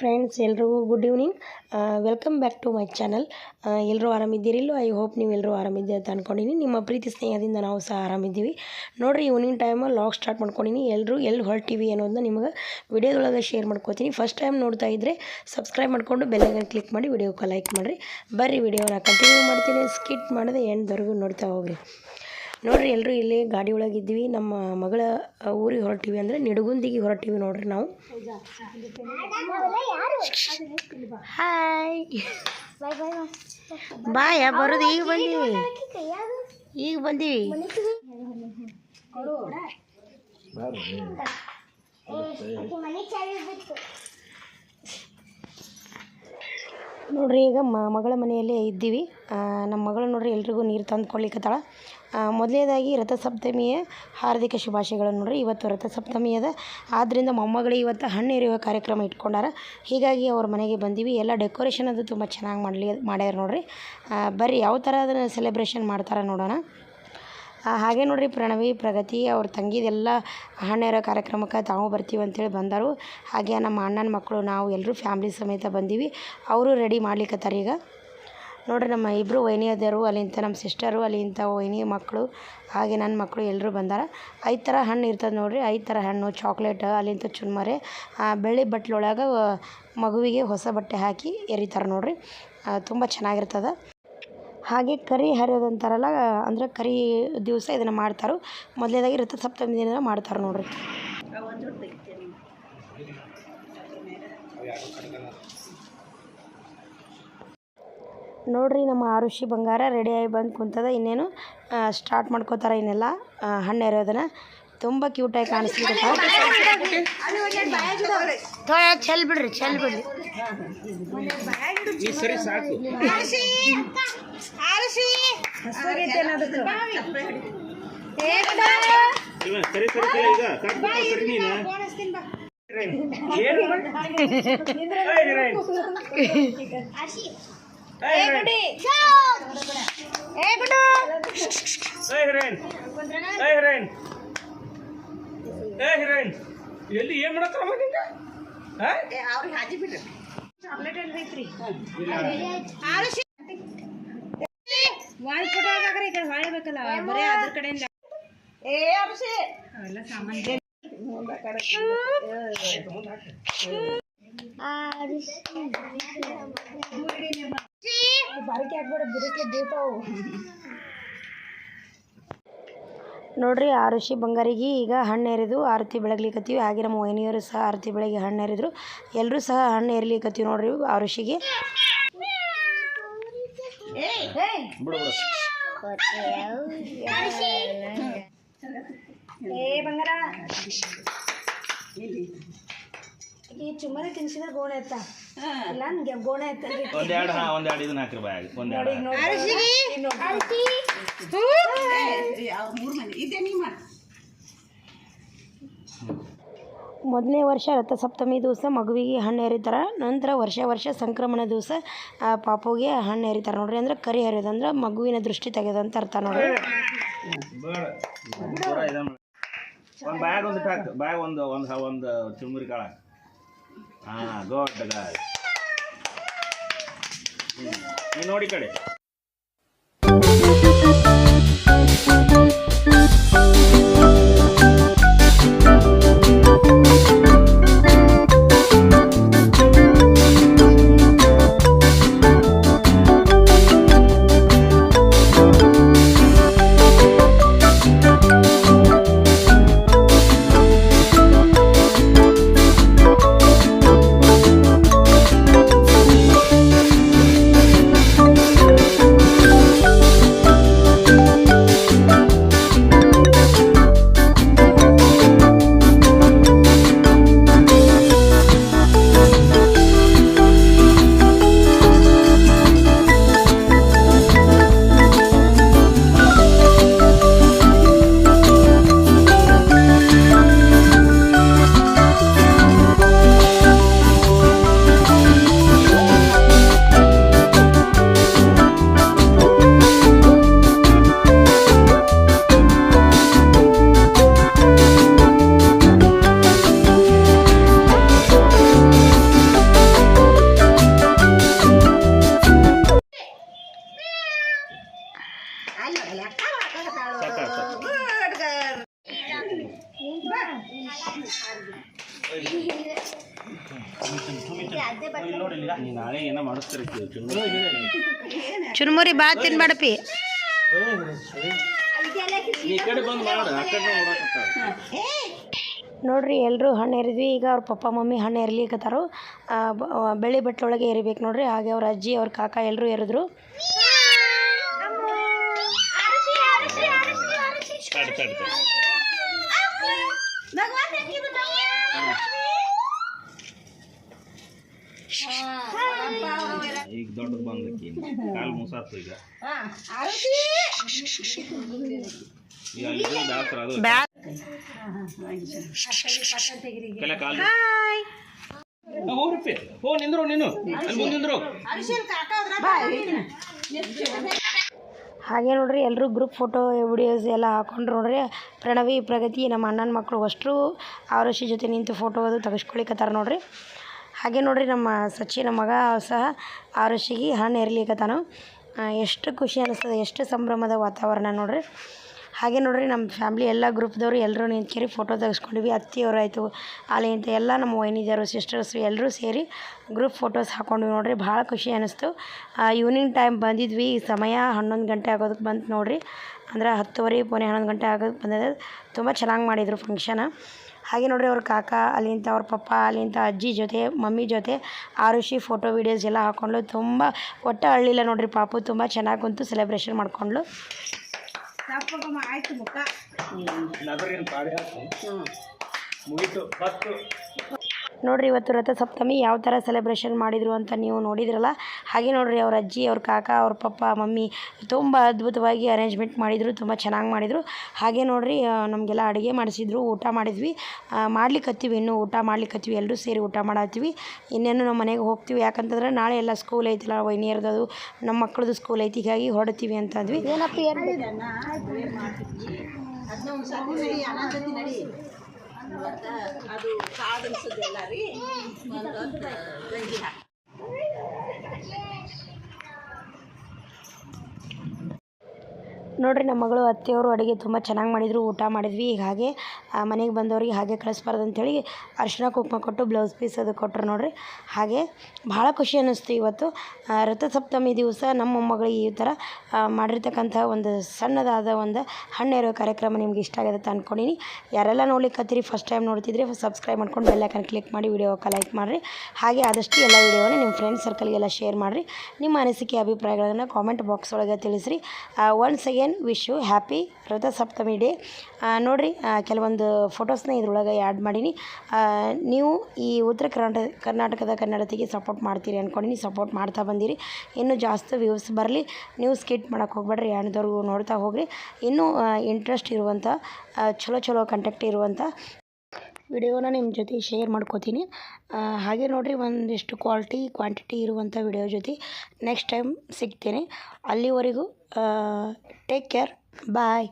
Friends ಎಲ್ರಿಗೂ good evening welcome back to my channel ಎಲ್ಲರೂ ಆರಾಮಿದ್ದೀರಿಲ್ಲೋ? ಐ ಹೋಪ್ ನೀವು ಎಲ್ಲರೂ ಆರಾಮಿದ್ದೀರಿ ಅಂತ ಅಂದ್ಕೊಂಡಿನಿ ನಿಮ್ಮ ಪ್ರೀತಿ ಸ್ನೇಹದಿಂದ ನಾವು ಸಹ ಆರಾಮಿದ್ದೀವಿ. ನೋಡಿರಿ ಈವ್ನಿಂಗ್ ಟೈಮಲ್ಲಿ ಲಾಗ್ ಸ್ಟಾರ್ಟ್ ಮಾಡ್ಕೊಂಡಿನಿ. ಎಲ್ಲರೂ ಎಲ್ಲಿ ಹೊರಟಿವಿ ಅನ್ನೋದನ್ನ ನಿಮಗೆ ವಿಡಿಯೋದೊಳಗೆ ಶೇರ್ ಮಾಡ್ಕೋತೀನಿ. ಫಸ್ಟ್ ಟೈಮ್ ನೋಡ್ತಾ ಇದ್ದರೆ ಸಬ್ಸ್ಕ್ರೈಬ್ ಮಾಡಿಕೊಂಡು ಬೆಲ್ಲೈಕನ್ ಕ್ಲಿಕ್ ಮಾಡಿ ವಿಡಿಯೋಕ್ಕೆ ಲೈಕ್ ಮಾಡಿರಿ. ಬರ್ರಿ ವಿಡಿಯೋನ ಕಂಟಿನ್ಯೂ ಮಾಡ್ತೀನಿ. ಸ್ಕಿಟ್ ಮಾಡದೆ ಎಂಡ್ವರೆಗೂ ನೋಡ್ತಾ ಹೋಗ್ರಿ. ನೋಡ್ರಿ ಎಲ್ಲರೂ ಇಲ್ಲಿ ಗಾಡಿ ಒಳಗೆ ಇದ್ವಿ ನಮ್ಮ ಮಗಳ ಊರಿಗೆ ಹೊರಟಿವಿ ಅಂದರೆ ನಿಡುಗುಂದಿಗೆ ಹೊರಟಿವಿ ನೋಡ್ರಿ ನಾವು. ಹಾಯ್ ಬಾಯ ಬರೋದು ಈಗ ಬಂದೀವಿ ಈಗ ಬಂದೀವಿ ನೋಡ್ರಿ ಈಗ ಮಗಳ ಮನೆಯಲ್ಲೇ ಇದ್ದೀವಿ. ನಮ್ಮ ಮಗಳು ನೋಡ್ರಿ ಎಲ್ರಿಗೂ ನೀರು ತಂದು ಕೊಡ್ಲಿಕ್ಕತ್ತಾಳ ಮೊದಲನೇದಾಗಿ ರಥಸಪ್ತಮಿಯ ಹಾರ್ದಿಕ ಶುಭಾಶಯಗಳನ್ನು ನೋಡ್ರಿ. ಇವತ್ತು ರಥಸಪ್ತಮಿ ಅದ ಆದ್ದರಿಂದ ಮೊಮ್ಮಗಳಿಗೆ ಇವತ್ತು ಹಣ್ಣು ಇರುವ ಕಾರ್ಯಕ್ರಮ ಇಟ್ಕೊಂಡಾರ. ಹೀಗಾಗಿ ಅವ್ರ ಮನೆಗೆ ಬಂದೀವಿ. ಎಲ್ಲ ಡೆಕೋರೇಷನ್ ಅದು ತುಂಬ ಚೆನ್ನಾಗಿ ಮಾಡಲಿ, ಮಾಡ್ಯಾರ ನೋಡ್ರಿ. ಬರ್ರಿ, ಯಾವ ಥರ ಅದನ್ನು ಸೆಲೆಬ್ರೇಷನ್ ಮಾಡ್ತಾರೆ ನೋಡೋಣ. ಹಾಗೆ ನೋಡ್ರಿ ಪ್ರಣವಿ, ಪ್ರಗತಿ, ಅವ್ರ ತಂಗಿದೆಲ್ಲ ಹಣ್ಣೆರ ಕಾರ್ಯಕ್ರಮಕ್ಕೆ ತಾವು ಬರ್ತೀವಿ ಅಂತೇಳಿ ಬಂದರು. ಹಾಗೆ ನಮ್ಮ ಅಣ್ಣನ ಮಕ್ಕಳು, ನಾವು ಎಲ್ಲರೂ ಫ್ಯಾಮ್ಲಿ ಸಮೇತ ಬಂದೀವಿ. ಅವರು ರೆಡಿ ಮಾಡ್ಲಿಕ್ಕತ್ತಾರ ಈಗ. ನೋಡ್ರಿ ನಮ್ಮ ಇಬ್ಬರು ವೈನಿಯದರು ಅಲ್ಲಿಂತ ನಮ್ಮ ಸಿಸ್ಟರು ಅಲ್ಲಿಂದ ವೈನಿ ಮಕ್ಕಳು ಹಾಗೆ ನನ್ನ ಮಕ್ಕಳು ಎಲ್ಲರೂ ಬಂದಾರ. ಐದು ಥರ ಹಣ್ಣು ಇರ್ತದೆ ನೋಡ್ರಿ ಐದು ಥರ ಹಣ್ಣು ಚಾಕ್ಲೇಟ್ ಅಲ್ಲಿಂದ ಚುನ್ಮರೆ ಆ, ಬೆಳ್ಳಿ ಬಟ್ಲೊಳಗೆ ಮಗುವಿಗೆ ಹೊಸ ಬಟ್ಟೆ ಹಾಕಿ ಎರಿತಾರೆ ನೋಡ್ರಿ. ತುಂಬ ಚೆನ್ನಾಗಿರ್ತದೆ. ಹಾಗೆ ಕರಿ ಹರಿಯೋದಂತಾರಲ್ಲ ಅಂದರೆ ಕರಿ ದಿವಸ ಇದನ್ನು ಮಾಡ್ತಾರೆ. ಮೊದಲನೇದಾಗಿ ರಥಸಪ್ತಮಿ ದಿನ ಮಾಡ್ತಾರೆ ನೋಡ್ರಿ. ನೋಡ್ರಿ ನಮ್ಮ ಆರುಷಿ ಬಂಗಾರ ರೆಡಿಯಾಗಿ ಬಂದು ಕುಂತದ. ಇನ್ನೇನು ಸ್ಟಾರ್ಟ್ ಮಾಡ್ಕೋತಾರೆ ಇನ್ನೆಲ್ಲ. ಹಣ್ಣು ಎರೆಯೋದನ್ನ ತುಂಬ ಕ್ಯೂಟಾಗಿ ಕಾಣಿಸ್ಲಿಕ್ಕೆ ಚೆಲ್ ಬಿಡ್ರಿ ಚೆಲ್ ಬಿಡ್ರಿ. ಈ ಸರಿ ಸಾಕು ಇವ ಸರಿ ಸರಿ ಸರಿ ಈಗ ಸಾಕು ಸರಿ ನೀನು ಏನು ಏಯ್ ಹಿರೇನ್. ಏಯ್ ಹಿರೇನ್. ಏಯ್ ಹಿರೇನ್. ಏಯ್ ಹಿರೇನ್. ಏಯ್ ಹಿರೇನ್. ಎಲ್ಲಿ ಏನ್ ಹಾಕ್ಬೇಡ ನಿಂಗ ಬೀಳ್ತಾವು. ನೋಡ್ರಿ ಆರುಷಿ ಬಂಗಾರಿಗೆ ಈಗ ಹಣ್ಣು ಎರಿದು ಆರತಿ ಬೆಳಗ್ಲಿಕ್ಕತ್ತೀವಿ ಹಾಗೆ ನಮ್ಮ ವೈನಿಯರು ಸಹ ಆರತಿ ಬೆಳಗ್ಗೆ ಹಣ್ಣು ಎರಿದ್ರು ಎಲ್ಲರೂ ಸಹ ಹಣ್ಣು ಎರಿಲಿಕ್ಕತ್ತೀವಿ ನೋಡ್ರಿ ಆರುಷಿಗೆ ಋಷಿಗೆ. ಬಿಡು ಈ ಚುಮ್ಮನೆ ತಿನ್ಸಿದ್ರೆ ಗೋಣೆ ಎತ್ತ ಇಲ್ಲ ನನ್ಗೆ ಗೋಣೆ ಎತ್ತ ಒಂದೆರಡು ಹಾ ಒಂದೆರಡು ಇದನ್ನ ಹಾಕ್ರಿ ಬಾಯ್ ಒಂದೆರಡು ಮೊದಲನೇ ವರ್ಷ ರಥಸಪ್ತಮಿ ದಿವಸ ಮಗುವಿಗೆ ಹಣ್ಣು ಎರಿತಾರೆ ನಂತರ ವರ್ಷ ವರ್ಷ ಸಂಕ್ರಮಣ ದಿವಸ ಆ ಪಾಪುಗೆ ಹಣ್ಣು ಎರಿತಾರೆ ನೋಡ್ರಿ ಅಂದ್ರೆ ಕರಿ ಹರಿಯೋದು ಅಂದ್ರೆ ಮಗುವಿನ ದೃಷ್ಟಿ ತೆಗೆದು ಅಂತ ಅರ್ಥ ನೋಡ್ರಿ. ಒಂದು ಬ್ಯಾಗ್ ಒಂದು ಬ್ಯಾಗ್ ಒಂದು ಒಂದು ಒಂದು ಚುಮ್ಮರಿ ಕಾಳ ಹಾ ಗೋಡ್ ನೀ ನೋಡಿ ಕಡೆ. ನೀ ನಾಳೆ ಏನೋ ಮಾಡಿಸ್ತಾರೆ ಚುರುಮುರಿ ಬಾ ತಿನ್ಬೇಡಪಿ ಈ ಕಡೆ ಬಂದು ಮಾಡು ಆ ಕಡೆ ನೋಡಕತ್ತಾವ ನೋಡ್ರಿ ಎಲ್ಲರೂ ಹಣ್ಣು ಎರಿದ್ವಿ ಈಗ ಅವ್ರ ಪಪ್ಪ ಮಮ್ಮಿ ಹಣ್ಣು ಆ, ಬೆಳ್ಳಿ ಬಟ್ಟೆ ಒಳಗೆ ಎರಿಬೇಕು ನೋಡ್ರಿ ಹಾಗೆ ಅವ್ರ ಅಜ್ಜಿ ಅವ್ರ ಕಾಕ ಎಲ್ಲರೂ ಎರಿದ್ರು. ಈಗ ದೊಡ್ಡದು ಬಂದಕ್ಕೆ ಕಾಲು ಮುಸಾತು ಈಗ. ಕೆಲ ಕಾಲು ಹೋಗ್ರಿ ಹೋ ನಿಂದ್ರು ನೀನು. ಅಲ್ಲಿ ಮುಂದೆ ನಿಂದ್ರು. ಹಾಗೆ ನೋಡ್ರಿ ಎಲ್ಲರೂ ಗ್ರೂಪ್ ಫೋಟೋ ವಿಡಿಯೋಸ್ ಎಲ್ಲ ಹಾಕೊಂಡ್ರು ನೋಡ್ರಿ. ಪ್ರಣವಿ ಪ್ರಗತಿ ನಮ್ಮ ಅಣ್ಣನ ಮಕ್ಕಳು ಅಷ್ಟರು ಆರುಷಿ ಜೊತೆ ನಿಂತು ಫೋಟೋ ಅದು ತೆಗೆಸ್ಕೊಳಿಕತ್ತಾರ ನೋಡ್ರಿ. ಹಾಗೆ ನೋಡ್ರಿ ನಮ್ಮ ಸಚಿನ ಮಗ ಸಹ ಆರುಷಿಗೆ ಹಣ್ಣು ಎರ್ಲಿಕತ್ತಾನು ಆ, ಎಷ್ಟು ಖುಷಿ ಅನಿಸ್ತದೆ ಎಷ್ಟು ಸಂಭ್ರಮದ ವಾತಾವರಣ ನೋಡ್ರಿ. ಹಾಗೆ ನೋಡ್ರಿ ನಮ್ಮ ಫ್ಯಾಮ್ಲಿ ಎಲ್ಲ ಗ್ರೂಪ್ದವರು ಎಲ್ಲರೂ ನಿಂತ್ಕೇರಿ ಫೋಟೋ ತೆಗೆಸ್ಕೊಂಡ್ವಿ. ಅತ್ತಿಯವರು ಆಯಿತು ಅಲ್ಲಿ ಇಂಥ ಎಲ್ಲ ನಮ್ಮ ವೈನಿದ್ಯರು ಸಿಸ್ಟರ್ಸು ಎಲ್ಲರೂ ಸೇರಿ ಗ್ರೂಪ್ ಫೋಟೋಸ್ ಹಾಕೊಂಡ್ವಿ ನೋಡ್ರಿ. ಭಾಳ ಖುಷಿ ಅನ್ನಿಸ್ತು ಈವ್ನಿಂಗ್ ಟೈಮ್ ಬಂದಿದ್ವಿ. ಸಮಯ ಹನ್ನೊಂದು ಗಂಟೆ ಆಗೋದಕ್ಕೆ ಬಂತು ನೋಡ್ರಿ. ಅಂದ್ರೆ ಹತ್ತುವರೆ ಪೋನೆ ಹನ್ನೊಂದು ಗಂಟೆ ಆಗೋದಕ್ಕೆ ಬಂದಿದೆ. ತುಂಬ ಚೆನ್ನಾಗಿ ಮಾಡಿದರು ಫಂಕ್ಷನ ಹಾಗೆ ನೋಡ್ರಿ ಅವ್ರ ಕಾಕ ಅಲ್ಲಿಂದ ಅವ್ರ ಪಪ್ಪ ಅಲ್ಲಿಂದ ಅಜ್ಜಿ ಜೊತೆ ಮಮ್ಮಿ ಜೊತೆ ಆರುಷಿ ಫೋಟೋ ವೀಡಿಯೋಸ್ ಎಲ್ಲ ಹಾಕೊಂಡ್ಲು ತುಂಬ ಒಟ್ಟು ಅಳ್ಳಿಲ್ಲ ನೋಡ್ರಿ ಪಾಪು ತುಂಬ ಚೆನ್ನಾಗಿ ಕುಂತು ಸೆಲೆಬ್ರೇಷನ್ ಮಾಡ್ಕೊಂಡ್ಲು ಆಯ್ತು ಬತ್ತು. ನೋಡ್ರಿ ಇವತ್ತು ರಥಸಪ್ತಮಿ ಯಾವ ಥರ ಸೆಲೆಬ್ರೇಷನ್ ಮಾಡಿದರು ಅಂತ ನೀವು ನೋಡಿದ್ರಲ್ಲ ಹಾಗೆ ನೋಡಿರಿ ಅವ್ರ ಅಜ್ಜಿ ಅವ್ರ ಕಾಕ ಅವ್ರ ಪಪ್ಪ ಮಮ್ಮಿ ತುಂಬ ಅದ್ಭುತವಾಗಿ ಅರೇಂಜ್ಮೆಂಟ್ ಮಾಡಿದರು ತುಂಬ ಚೆನ್ನಾಗಿ ಮಾಡಿದರು ಹಾಗೆ ನೋಡಿರಿ ನಮಗೆಲ್ಲ ಅಡುಗೆ ಮಾಡಿಸಿದ್ರು ಊಟ ಮಾಡಿದ್ವಿ ಮಾಡ್ಲಿಕ್ಕತ್ತೀವಿ ಇನ್ನೂ ಊಟ ಮಾಡ್ಲಿಕ್ಕತ್ತೀವಿ ಎಲ್ಲರೂ ಸೇರಿ ಊಟ ಮಾಡತ್ತೀವಿ ಇನ್ನೇನು ನಮ್ಮ ಮನೆಗೆ ಹೋಗ್ತೀವಿ ಯಾಕಂತಂದ್ರೆ ನಾಳೆ ಎಲ್ಲ ಸ್ಕೂಲ್ ಐತಲ್ಲ ವೈನಿಯರ್ದು ನಮ್ಮ ಮಕ್ಕಳದು ಸ್ಕೂಲ್ ಐತಿ ಹೀಗಾಗಿ ಹೊರಡ್ತೀವಿ ಅಂತಂದ್ವಿ ಏನಪ್ಪ ಅದು ಕಾಡು ಅನ್ಸೋದಿಲ್ಲ ರೀ ಒಂದೊಂದು ಗಂಜಿ ಹಾಕಿ. ನೋಡ್ರಿ ನಮ್ಮ ಮಗಳು, ಅತ್ತೆಯವರು ಅಡುಗೆ ತುಂಬ ಚೆನ್ನಾಗಿ ಮಾಡಿದರು, ಊಟ ಮಾಡಿದ್ವಿ. ಈಗ ಹಾಗೆ ಮನೆಗೆ ಬಂದವ್ರಿಗೆ ಹಾಗೆ ಕಳಿಸ್ಬಾರ್ದು ಅಂಥೇಳಿ ಅರ್ಶಿನ ಕುಂಕುಮ ಕೊಟ್ಟು ಬ್ಲೌಸ್ ಪೀಸ್ ಅದು ಕೊಟ್ಟರು ನೋಡ್ರಿ. ಹಾಗೆ ಭಾಳ ಖುಷಿ ಅನ್ನಿಸ್ತು ಇವತ್ತು. ರಥಸಪ್ತಮಿ ದಿವಸ ನಮ್ಮ ಮೊಮ್ಮಗಳಿಗೆ ಈ ಥರ ಮಾಡಿರ್ತಕ್ಕಂಥ ಒಂದು ಸಣ್ಣದಾದ ಒಂದು ಹಣ್ಣೆರೋ ಕಾರ್ಯಕ್ರಮ ನಿಮ್ಗೆ ಇಷ್ಟ ಆಗಿದೆ ಅಂತ ಅಂದ್ಕೊಂಡಿನಿ ಯಾರೆಲ್ಲ ನೋಡ್ಲಿಕ್ಕತ್ತೀರಿ ಫಸ್ಟ್ ಟೈಮ್ ನೋಡ್ತಿದ್ರೆ ಸಬ್ಸ್ಕ್ರೈಬ್ ಮಾಡ್ಕೊಂಡು ಬೆಲ್ ಐಕನ್ ಕ್ಲಿಕ್ ಮಾಡಿ ವಿಡಿಯೋಕ್ಕೆ ಲೈಕ್ ಮಾಡಿರಿ. ಹಾಗೆ ಆದಷ್ಟು ಎಲ್ಲ ವಿಡಿಯೋನ ನಿಮ್ಮ ಫ್ರೆಂಡ್ಸ್ ಸರ್ಕಲ್ಗೆಲ್ಲ ಶೇರ್ ಮಾಡಿರಿ. ನಿಮ್ಮ ಅನಿಸಿಕೆ, ಅಭಿಪ್ರಾಯಗಳನ್ನು ಕಾಮೆಂಟ್ ಬಾಕ್ಸ್ ಒಳಗೆ ತಿಳಿಸ್ರಿ. Once again wish you happy Rathasaptami day ನೋಡಿರಿ ಕೆಲವೊಂದು ಫೋಟೋಸ್ನ ಇದ್ರೊಳಗೆ ಆ್ಯಡ್ ಮಾಡೀನಿ. ನೀವು ಈ ಉತ್ತರ ಕರ್ನಾಟಕ ಕರ್ನಾಟಕದ ಕನ್ನಡತಿಗೆ ಸಪೋರ್ಟ್ ಮಾಡ್ತೀರಿ ಅಂದ್ಕೊಂಡಿನಿ ಸಪೋರ್ಟ್ ಮಾಡ್ತಾ ಬಂದಿರಿ. ಇನ್ನೂ ಜಾಸ್ತಿ ವ್ಯೂಸ್ ಬರಲಿ. ನೀವು ಸ್ಕಿಟ್ ಮಾಡೋಕ್ಕೆ ಹೋಗ್ಬೇಡ್ರಿ ಯಾಣದವ್ರಿಗೂ ನೋಡ್ತಾ ಹೋಗ್ರಿ. ಇನ್ನೂ ಇಂಟ್ರೆಸ್ಟ್ ಇರುವಂಥ ಚಲೋ ಚಲೋ ಕಂಟೆಕ್ಟ್ ಇರುವಂಥ ವಿಡಿಯೋನ ನಿಮ್ಮ ಜೊತೆ ಶೇರ್ ಮಾಡ್ಕೋತೀನಿ. ಹಾಗೆ ನೋಡಿರಿ ಒಂದಿಷ್ಟು ಕ್ವಾಲಿಟಿ ಕ್ವಾಂಟಿಟಿ ಇರುವಂಥ ವಿಡಿಯೋ ಜೊತೆ ನೆಕ್ಸ್ಟ್ ಟೈಮ್ ಸಿಗ್ತೀನಿ. ಅಲ್ಲಿವರೆಗೂ ಟೇಕ್ ಕೇರ್ ಬಾಯ್